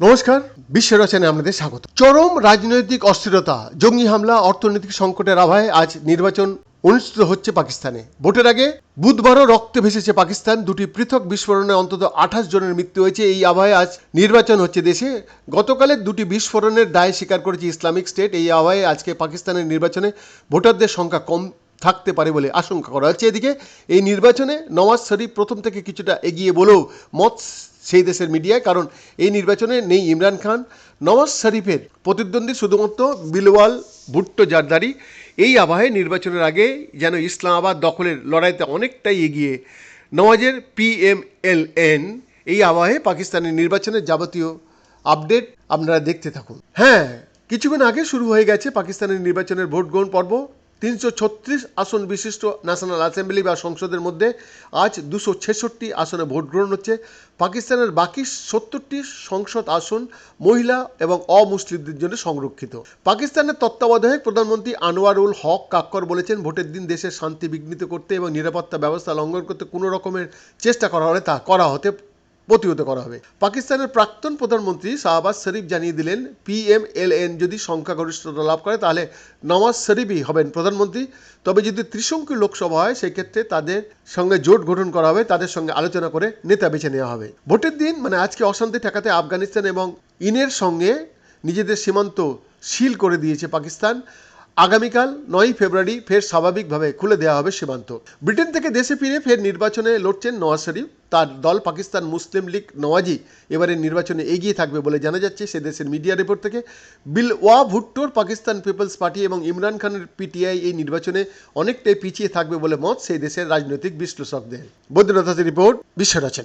নমস্কার বিশ্ব রচনায় আপনাদের স্বাগত। চরম রাজনৈতিক অস্থিরতা, জঙ্গি হামলা, অর্থনৈতিক সংকটের আবহে আজ নির্বাচন অনুষ্ঠিত হচ্ছে পাকিস্তানে। ভোটের আগে বুধবারও রক্তে ভেসেছে পাকিস্তান। দুটি পৃথক বিস্ফোরণে অন্তত আঠাশ জনের মৃত্যু হয়েছে। এই আবহে আজ নির্বাচন হচ্ছে দেশে। গতকালের দুটি বিস্ফোরণের দায় স্বীকার করেছে ইসলামিক স্টেট। এই আবহে আজকে পাকিস্তানের নির্বাচনে ভোটারদের সংখ্যা কম থাকতে পারে বলে আশঙ্কা করা হচ্ছে। এদিকে এই নির্বাচনে নওয়াজ শরীফ প্রথম থেকে কিছুটা এগিয়ে বলেও মত সেই দেশের মিডিয়ায়, কারণ এই নির্বাচনে নেই ইমরান খান। নওয়াজ শরীফের প্রতিদ্বন্দ্বী শুধুমাত্র বিলওয়াল ভুট্টো জারদারি। এই আবহে নির্বাচনের আগে যেন ইসলামাবাদ দখলের লড়াইতে অনেকটাই এগিয়ে নওয়াজের পিএমএলএন এই আবহে পাকিস্তানের নির্বাচনের যাবতীয় আপডেট আপনারা দেখতে থাকুন। হ্যাঁ কিছুক্ষণ আগে শুরু হয়ে গেছে পাকিস্তানের নির্বাচনের ভোট গ্রহণ পর্ব। তিনশো ছত্রিশ আসন বিশিষ্ট ন্যাশনাল অ্যাসেম্বলি বা সংসদের মধ্যে আজ দুশো ছেষট্টি আসনে ভোট গ্রহণ হচ্ছে। পাকিস্তানের বাকি সত্তরটি সংসদ আসন মহিলা এবং অমুসলিমদের জন্য সংরক্ষিত। পাকিস্তানের তত্ত্বাবধায়ক প্রধানমন্ত্রী আনোয়ারুল হক কাক্কর বলেছেন, ভোটের দিন দেশের শান্তি বিঘ্নিত করতে এবং নিরাপত্তা ব্যবস্থা লঙ্ঘন করতে কোনো রকমের চেষ্টা করা হলে তা করা হতে প্রতিহত করা হবে। পাকিস্তানের প্রাক্তন প্রধানমন্ত্রী শাহবাজ শরীফ জানিয়ে দিলেন, পিএমএলএন যদি সংখ্যাগরিষ্ঠতা লাভ করে, তাহলে নওয়াজ শরীফই হবেন প্রধানমন্ত্রী। তবে যদি ত্রিশঙ্কী লোকসভা হয়, সেক্ষেত্রে তাদের সঙ্গে জোট গঠন করা হবে, তাদের সঙ্গে আলোচনা করে নেতা বেছে নেওয়া হবে। ভোটের দিন মানে আজকে অশান্তি ঠেকাতে আফগানিস্তান এবং ইনের সঙ্গে নিজেদের সীমান্ত সিল করে দিয়েছে পাকিস্তান। আগামীকাল নয়ই ফেব্রুয়ারি ফের স্বাভাবিকভাবে খুলে দেওয়া হবে সীমান্ত। ব্রিটেন থেকে দেশে ফিরে ফের নির্বাচনে লড়ছেন নওয়াজ শরীফ। তার দল পাকিস্তান মুসলিম লীগ নওয়াজি। এবারের নির্বাচনে এগিয়ে থাকবে বলে জানা যাচ্ছে সে দেশের মিডিয়া রিপোর্ট থেকে। বিল ওয়া ভুট্টোর পাকিস্তান পিপলস পার্টি এবং ইমরান খানের পিটিআই এই নির্বাচনে অনেকটাই পিছিয়ে থাকবে বলে মত সেই দেশের রাজনৈতিক বিশ্লেষকদের। বৈদ্যনাথ রিপোর্ট বিশ্ব রচনা